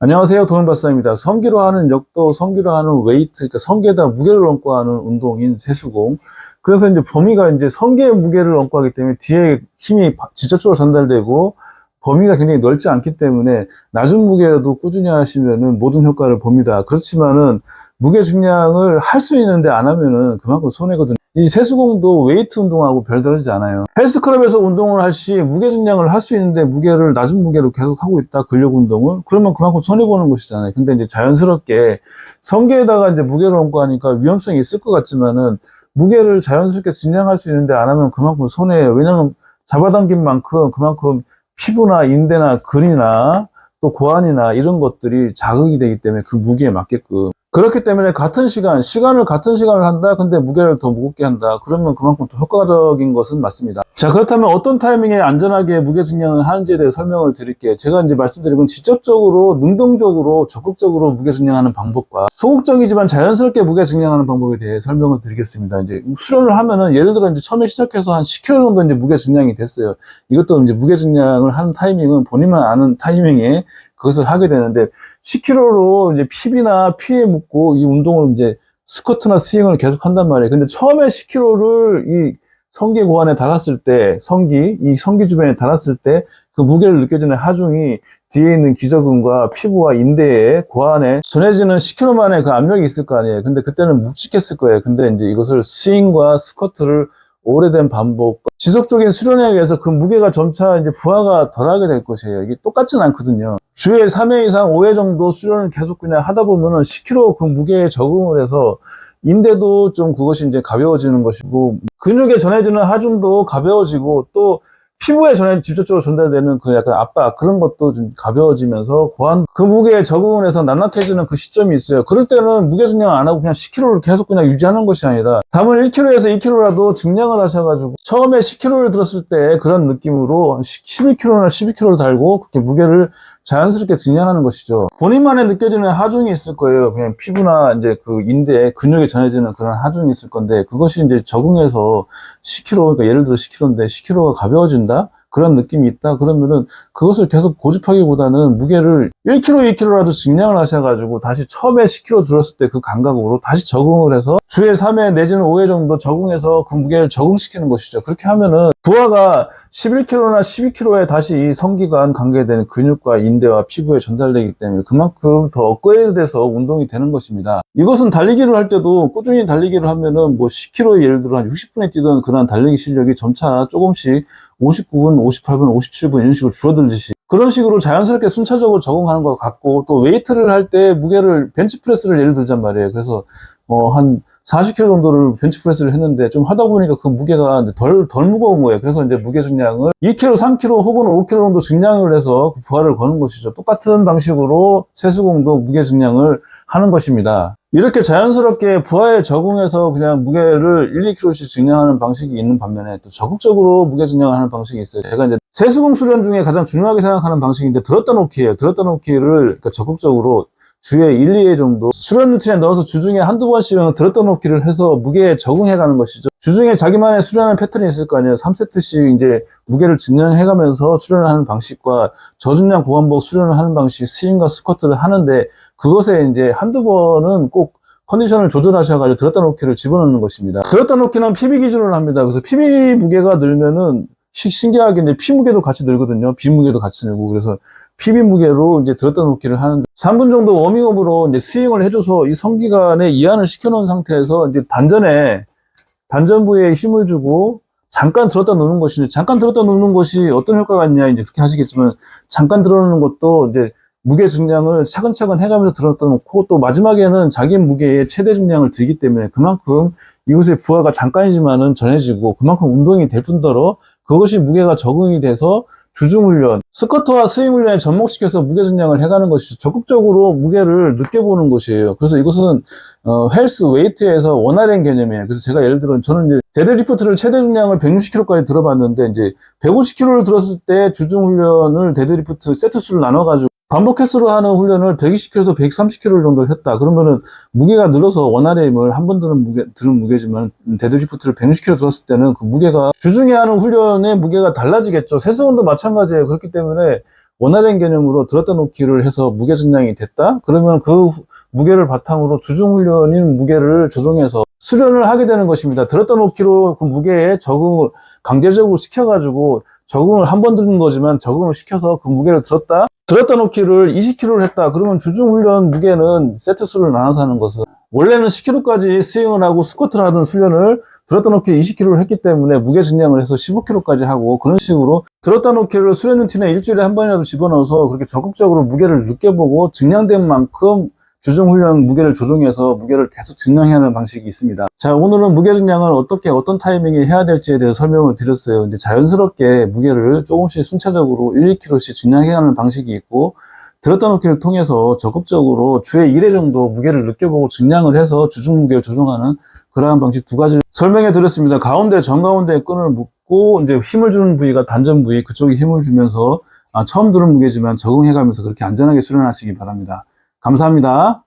안녕하세요. 도는박사입니다. 성기로 하는 역도, 성기로 하는 웨이트, 그러니까 성기에다 무게를 얹고 하는 운동인 세수공. 그래서 이제 범위가 이제 성기의 무게를 얹고 하기 때문에 뒤에 힘이 바- 직접적으로 전달되고 범위가 굉장히 넓지 않기 때문에 낮은 무게라도 꾸준히 하시면은 모든 효과를 봅니다. 그렇지만은 무게 증량을 할 수 있는데 안 하면은 그만큼 손해거든요. 이 세수공도 웨이트 운동하고 별다르지 않아요. 헬스클럽에서 운동을 할 시 무게 증량을 할 수 있는데 무게를 낮은 무게로 계속 하고 있다 근력 운동을 그러면 그만큼 손해 보는 것이잖아요. 근데 이제 자연스럽게 성게에다가 이제 무게를 얹고 하니까 위험성이 있을 것 같지만은 무게를 자연스럽게 증량할 수 있는데 안 하면 그만큼 손해예요. 왜냐면 잡아당긴 만큼 그만큼 피부나 인대나 근이나 또 고환이나 이런 것들이 자극이 되기 때문에 그 무게에 맞게끔 그렇기 때문에 같은 시간, 시간을 같은 시간을 한다. 근데 무게를 더 무겁게 한다. 그러면 그만큼 또 효과적인 것은 맞습니다. 자, 그렇다면 어떤 타이밍에 안전하게 무게 증량을 하는지에 대해 설명을 드릴게요. 제가 이제 말씀드린 건 직접적으로, 능동적으로, 적극적으로 무게 증량하는 방법과 소극적이지만 자연스럽게 무게 증량하는 방법에 대해 설명을 드리겠습니다. 이제 수련을 하면은 예를 들어 이제 처음에 시작해서 한 10kg 정도 이제 무게 증량이 됐어요. 이것도 이제 무게 증량을 하는 타이밍은 본인만 아는 타이밍에 그것을 하게 되는데 10kg로 이제 PB나 피에 묻고 이 운동을 이제 스쿼트나 스윙을 계속 한단 말이에요. 근데 처음에 10kg를 이 성기 고환에 달았을 때, 성기, 이 성기 주변에 달았을 때 그 무게를 느껴지는 하중이 뒤에 있는 기저근과 피부와 인대에 고환에 전해지는 10kg만의 그 압력이 있을 거 아니에요. 근데 그때는 묵직했을 거예요. 근데 이제 이것을 스윙과 스쿼트를 오래된 반복, 지속적인 수련에 의해서 그 무게가 점차 이제 부하가 덜하게 될 것이에요. 이게 똑같진 않거든요. 주에 3회 이상 5회 정도 수련을 계속 그냥 하다 보면은 10kg 그 무게에 적응을 해서 인대도 좀 그것이 이제 가벼워지는 것이고 근육에 전해지는 하중도 가벼워지고 또 피부에 전해 직접적으로 전달되는 그 약간 압박 그런 것도 좀 가벼워지면서 고한 그 무게에 적응을 해서 난낙해지는 그 시점이 있어요. 그럴 때는 무게 증량 안 하고 그냥 10kg를 계속 그냥 유지하는 것이 아니라 담을 1kg에서 2kg라도 증량을 하셔가지고 처음에 10kg를 들었을 때 그런 느낌으로 11kg나 12kg를 달고 그렇게 무게를 자연스럽게 증량하는 것이죠. 본인만의 느껴지는 하중이 있을 거예요. 그냥 피부나 이제 그 인대, 근육에 전해지는 그런 하중이 있을 건데 그것이 이제 적응해서 10kg, 그러니까 예를 들어 10kg인데 10kg가 가벼워진다? 그런 느낌이 있다? 그러면은 그것을 계속 고집하기보다는 무게를 1kg, 2kg라도 증량을 하셔가지고 다시 처음에 10kg 들었을 때 그 감각으로 다시 적응을 해서 주에 3회 내지는 5회 정도 적응해서 그 무게를 적응시키는 것이죠. 그렇게 하면은 부하가 11kg나 12kg에 다시 이 성기관 관계되는 근육과 인대와 피부에 전달되기 때문에 그만큼 더 업그레이드돼서 운동이 되는 것입니다. 이것은 달리기를 할 때도 꾸준히 달리기를 하면은 뭐 10kg 예를 들어 한 60분에 뛰던 그런 달리기 실력이 점차 조금씩 59분, 58분, 57분 이런 식으로 줄어들듯이 그런 식으로 자연스럽게 순차적으로 적응하는 것 같고 또 웨이트를 할 때 무게를 벤치프레스를 예를 들잔 말이에요. 그래서 어한 40kg 정도를 벤치프레스를 했는데 좀 하다 보니까 그 무게가 덜, 덜 무거운 거예요. 그래서 이제 무게 증량을 2kg, 3kg 혹은 5kg 정도 증량을 해서 그 부하를 거는 것이죠. 똑같은 방식으로 세수공도 무게 증량을 하는 것입니다. 이렇게 자연스럽게 부하에 적응해서 그냥 무게를 1, 2kg씩 증량하는 방식이 있는 반면에 또 적극적으로 무게 증량을 하는 방식이 있어요. 제가 이제 세수공 수련 중에 가장 중요하게 생각하는 방식인데 들었다 놓기예요. 들었다 놓기를 그러니까 적극적으로 주에 1, 2회 정도 수련 루틴에 넣어서 주중에 한두 번씩은 들었다 놓기를 해서 무게에 적응해 가는 것이죠. 주중에 자기만의 수련하는 패턴이 있을 거 아니에요. 3세트씩 이제 무게를 증량해 가면서 수련을 하는 방식과 저중량 고반복 수련을 하는 방식, 스윙과 스쿼트를 하는데 그것에 이제 한두 번은 꼭 컨디션을 조절하셔가지고 들었다 놓기를 집어넣는 것입니다. 들었다 놓기는 PB 기준으로 합니다. 그래서 PB 무게가 늘면은 시- 신기하게 이제 피 무게도 같이 늘거든요. 비 무게도 같이 늘고 그래서 PB 무게로 이제 들었다 놓기를 하는데 3분 정도 워밍업으로 이제 스윙을 해줘서 이 성기관에 이완을 시켜놓은 상태에서 이제 단전에 단전 부위에 힘을 주고 잠깐 들었다 놓는 것인데 잠깐 들었다 놓는 것이 어떤 효과가 있냐 이제 그렇게 하시겠지만 잠깐 들어놓는 것도 이제 무게 증량을 차근차근 해가면서 들었다 놓고 또 마지막에는 자기 무게의 최대 증량을 들기 때문에 그만큼 이곳의 부하가 잠깐이지만은 전해지고 그만큼 운동이 될 뿐더러 그것이 무게가 적응이 돼서 주중훈련, 스쿼트와 스윙 훈련에 접목시켜서 무게 증량을 해가는 것이죠. 적극적으로 무게를 느껴보는 것이에요. 그래서 이것은 어, 헬스 웨이트에서 원활한 개념이에요. 그래서 제가 예를 들어 저는 이제 데드리프트를 최대 중량을 160kg까지 들어봤는데 이제 150kg를 들었을 때 주중 훈련을 데드리프트 세트 수를 나눠가지고 반복 횟수로 하는 훈련을 120kg에서 130kg 정도 했다. 그러면은 무게가 늘어서 원활의 힘을 한번 들은 무게, 들은 무게지만 데드리프트를 160kg 들었을 때는 그 무게가 주중에 하는 훈련의 무게가 달라지겠죠. 세수원도 마찬가지예요. 그렇기 때문에 원활한 개념으로 들었다 놓기를 해서 무게 증량이 됐다? 그러면 그 무게를 바탕으로 주중 훈련인 무게를 조정해서 수련을 하게 되는 것입니다. 들었다 놓기로 그 무게에 적응을 강제적으로 시켜가지고 적응을 한번 듣는 거지만 적응을 시켜서 그 무게를 들었다? 들었다 놓기를 20kg를 했다. 그러면 주중 훈련 무게는 세트 수를 나눠서 하는 것은 원래는 10kg까지 스윙을 하고 스쿼트를 하던 수련을 들었다 놓기 20kg를 했기 때문에 무게 증량을 해서 15kg까지 하고 그런 식으로 들었다 놓기를 수련 루틴에 일주일에 한 번이라도 집어넣어서 그렇게 적극적으로 무게를 느껴보고 증량된 만큼 주중 훈련 무게를 조정해서 무게를 계속 증량해야 하는 방식이 있습니다. 자, 오늘은 무게 증량을 어떻게 어떤 타이밍에 해야 될지에 대해서 설명을 드렸어요. 이제 자연스럽게 무게를 조금씩 순차적으로 1, 2kg씩 증량해야 하는 방식이 있고 들었다 놓기를 통해서 적극적으로 주에 1회 정도 무게를 느껴보고 증량을 해서 주중 무게를 조정하는 그러한 방식 두 가지를 설명해 드렸습니다. 가운데 정가운데 끈을 묶고 이제 힘을 주는 부위가 단전 부위 그쪽에 힘을 주면서 아, 처음 들은 무게지만 적응해 가면서 그렇게 안전하게 수련하시기 바랍니다. 감사합니다.